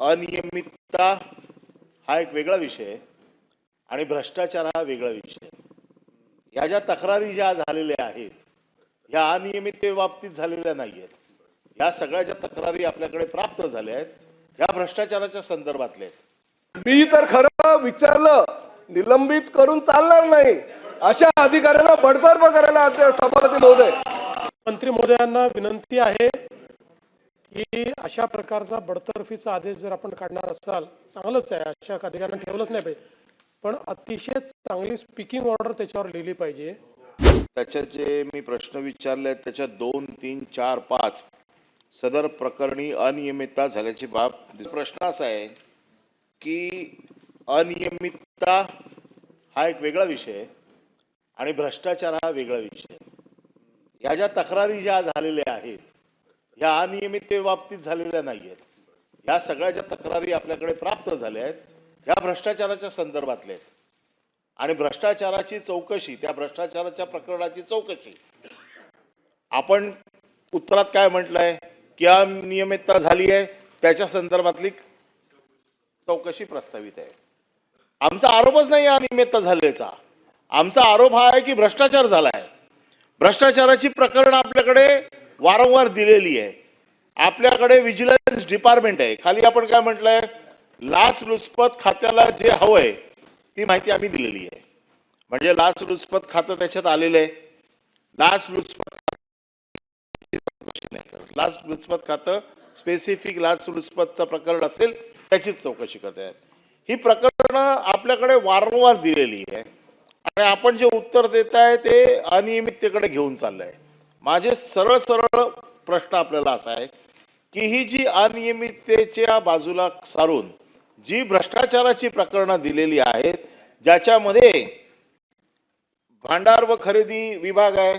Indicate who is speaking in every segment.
Speaker 1: अनियमितता हा एक वेगळा विषय आहे आणि भ्रष्टाचार हा वेगळा विषय. आहे. या ज्या तक्रारी ज्या झालेल्या आहेत ह्या अनियमिततेबाबतीत झालेल्या नाही आहेत ह्या सगळ्या ज्या तक्रारी आपल्याकडे प्राप्त झाल्या आहेत ह्या भ्रष्टाचाराच्या संदर्भातल्या आहेत.
Speaker 2: मी तर खरं विचारलं निलंबित करून चालणार नाही अशा अधिकाऱ्यांना बडतर्फ करायला सभापती महोदय.
Speaker 3: मंत्री महोदयांना विनंती आहे की अशा प्रकारचा बडतर्फीचा आदेश जर आपण काढणार असाल चांगलंच आहे अशा अधिकाऱ्यांना ठेवलंच नाही पाहिजे. पण अतिशय चांगली स्पीकिंग ऑर्डर त्याच्यावर लिहिली पाहिजे.
Speaker 1: त्याच्यात जे मी प्रश्न विचारले आहेत त्याच्यात दोन तीन चार पाच सदर प्रकरणी अनियमितता झाल्याची बाब प्रश्न असा आहे की अनियमितता हा एक वेगळा विषय आहे आणि भ्रष्टाचार हा वेगळा विषय या ज्या तक्रारी ज्या झालेल्या आहेत ह्या अनियमिततेबाबतीत झालेल्या नाही आहेत ह्या सगळ्या ज्या तक्रारी आपल्याकडे प्राप्त झाल्या आहेत ह्या भ्रष्टाचाराच्या संदर्भातल्या आहेत. आणि भ्रष्टाचाराची चौकशी त्या भ्रष्टाचाराच्या प्रकरणाची चौकशी. आपण उत्तरात काय म्हटलंय? की अनियमितता झाली आहे त्याच्या संदर्भातली चौकशी प्रस्तावित आहे. आमचा आरोपच नाही अनियमितता झाल्याचा. आमचा आरोप हा आहे की भ्रष्टाचार झाला आहे भ्रष्टाचाराची प्रकरणं आपल्याकडे वारंवार दिलेली आहे. आपल्याकडे विजिलन्स डिपार्टमेंट आहे. खाली आपण काय म्हटलंय? लाचलुचपत खात्याला जे हवं आहे ती माहिती आम्ही दिलेली आहे. म्हणजे लाचलुचपत खातं त्याच्यात आलेलं आहे. लाच लुचपत नाही लुचपत खातं स्पेसिफिक लाचलुचपतचं प्रकरण असेल त्याचीच चौकशी करत आहेत ही प्रकरणं आपल्याकडे वारंवार दिलेली आहे. आणि आपण जे उत्तर देत आहे ते अनियमिततेकडे घेऊन चाललंय. माझे सरळ सरळ प्रश्न आपल्याला असा आहे की ही जी अनियमिततेच्या बाजूला सारून जी भ्रष्टाचाराची प्रकरणं दिलेली आहेत ज्याच्यामध्ये भांडार व खरेदी विभाग आहे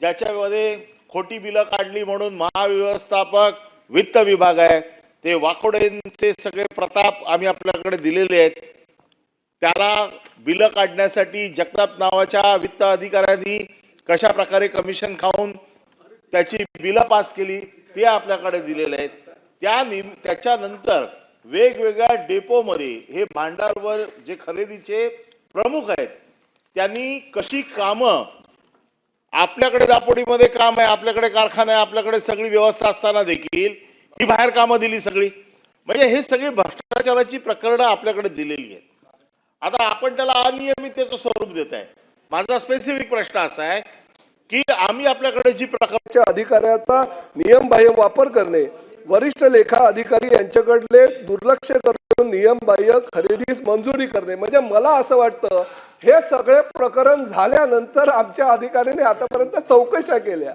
Speaker 1: ज्याच्यामध्ये खोटी बिलं काढली म्हणून महाव्यवस्थापक वित्त विभाग आहे ते वाकोडेंचे सगळे प्रताप आम्ही आपल्याकडे दिलेले आहेत त्याला बिलं काढण्यासाठी जगताप नावाच्या वित्त अधिकाऱ्यांनी कशा प्रकारे कमिशन खाऊन त्याची बिलं पास केली ते आपल्याकडे दिलेले आहेत. त्या निम त्याच्यानंतर वेगवेगळ्या डेपोमध्ये हे भांडारवर जे खरेदीचे प्रमुख आहेत त्यांनी कशी कामं आपल्याकडे दापोडीमध्ये काम आहे आपल्याकडे कारखाना आहे आपल्याकडे सगळी व्यवस्था असताना देखील ही बाहेर कामं दिली सगळी. म्हणजे हे सगळी भ्रष्टाचाराची प्रकरणं आपल्याकडे दिलेली आहेत. आता आपण त्याला अनियमिततेचं स्वरूप देत आहे. माझा स्पेसिफिक प्रश्न असा आहे की आम्ही आपल्याकडे जी प्रकार
Speaker 2: च्या अधिकाऱ्याचा नियमबाह्य वापर करणे वरिष्ठ लेखा अधिकारी यांच्याकडले दुर्लक्ष करून नियमबाह्य खरेदीस मंजुरी करणे म्हणजे मला असं वाटतं हे सगळे प्रकरण झाल्यानंतर आमच्या अधिकाऱ्यांनी आतापर्यंत चौकशा केल्या.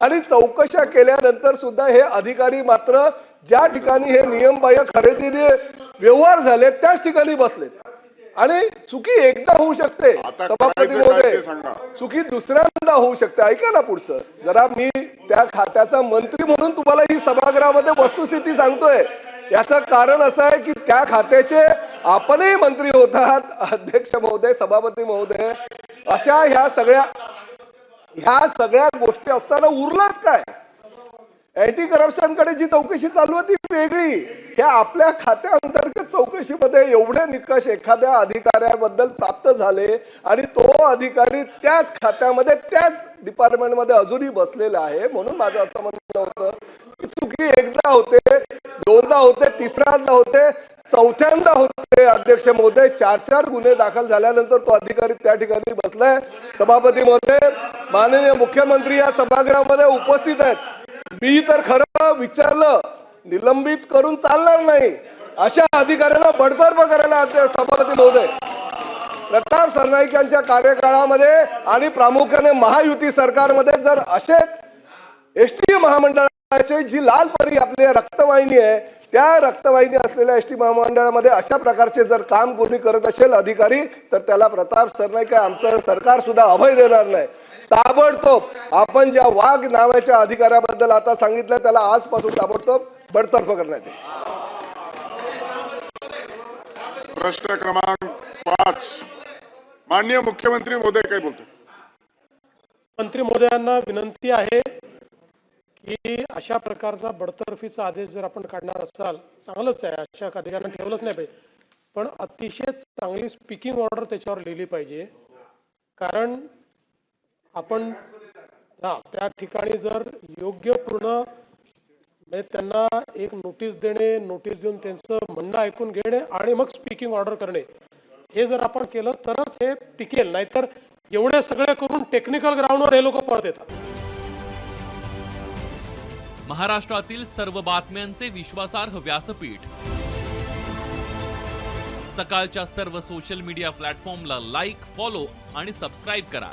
Speaker 2: आणि चौकशा केल्यानंतर सुद्धा हे अधिकारी मात्र ज्या ठिकाणी हे नियमबाह्य खरेदीने व्यवहार झाले त्याच ठिकाणी बसले आणि चुकी एकदा होऊ शकते.
Speaker 4: आता
Speaker 2: सभापती
Speaker 4: ते सांगा.
Speaker 2: चुकी दुसऱ्यांदा होऊ शकते. ऐका ना पुढचं. जरा मी त्या खात्याचा मंत्री म्हणून तुम्हाला ही सभागृहामध्ये वस्तुस्थिती सांगतोय. याचं कारण असं आहे की त्या खात्याचे आपणही मंत्री होतात अध्यक्ष महोदय सभापती महोदय. अशा ह्या सगळ्या ह्या सगळ्या गोष्टी असताना उरलंच काय? अँटी करप्शनकडे जी चौकशी चालू आहे ती वेगळी. ह्या आपल्या खात्याअंतर्गत चौकशीमध्ये एवढे निकष एखाद्या अधिकाऱ्याबद्दल प्राप्त झाले आणि तो अधिकारी त्याच खात्यामध्ये त्याच डिपार्टमेंटमध्ये अजूनही बसलेला आहे. म्हणून माझं असं म्हणणं होतं की चुकी एकदा होते दोनदा होते तिसऱ्यांदा होते चौथ्यांदा होते. अध्यक्ष महोदय चार चार गुन्हे दाखल झाल्यानंतर तो अधिकारी त्या ठिकाणी बसलाय. सभापती महोदय माननीय मुख्यमंत्री या सभागृहामध्ये उपस्थित आहेत. मी तर खरं विचारलं निलंबित करून चालणार नाही. अशा अधिकाऱ्यांना बडतर्फ करायला सभापती महोदय. प्रताप सरनाईक यांच्या कार्यकाळामध्ये आणि प्रामुख्याने महायुती सरकारमध्ये जर असे एस टी महामंडळाचे जी लाल परी आपली रक्तवाहिनी आहे त्या रक्तवाहिनी असलेल्या एस टी महामंडळामध्ये अशा प्रकारचे जर काम कोणी करत असेल अधिकारी तर त्याला प्रताप सरनाईक आमचं सरकार सुद्धा अभय देणार नाही. ताबडतोब आपण ज्या वाघ नावाच्या अधिकाऱ्याबद्दल आता सांगितलं त्याला आजपासून ताबडतोब बडतर्फ करण्यात येईल.
Speaker 4: प्रश्न क्रमांक पाच. माननीय मुख्यमंत्री महोदय काय बोलतो
Speaker 3: मंत्री महोदयांना विनंती आहे की अशा प्रकारचा बडतर्फीचा आदेश जर आपण काढणार असाल चांगलंच आहे अशा अधिकाऱ्यांना ठेवलंच नाही पाहिजे. पण अतिशय चांगली स्पीकिंग ऑर्डर त्याच्यावर लिहिली पाहिजे. कारण आपण हा त्या ठिकाणी जर योग्य पूर्ण म्हणजे त्यांना एक नोटीस देणे नोटीस देऊन त्यांचं म्हणणं ऐकून घेणे आणि मग स्पीकिंग ऑर्डर करणे. हे जर आपण केलं तरच हे टिकेल नाहीतर एवढे सगळे करून टेक्निकल ग्राउंडवर हे लोक पळत येतात.
Speaker 5: महाराष्ट्रातील सर्व बातम्यांचे विश्वासार्ह व्यासपीठ. सकाळच्या सर्व सोशल मीडिया प्लॅटफॉर्मला लाईक फॉलो आणि सबस्क्राईब करा.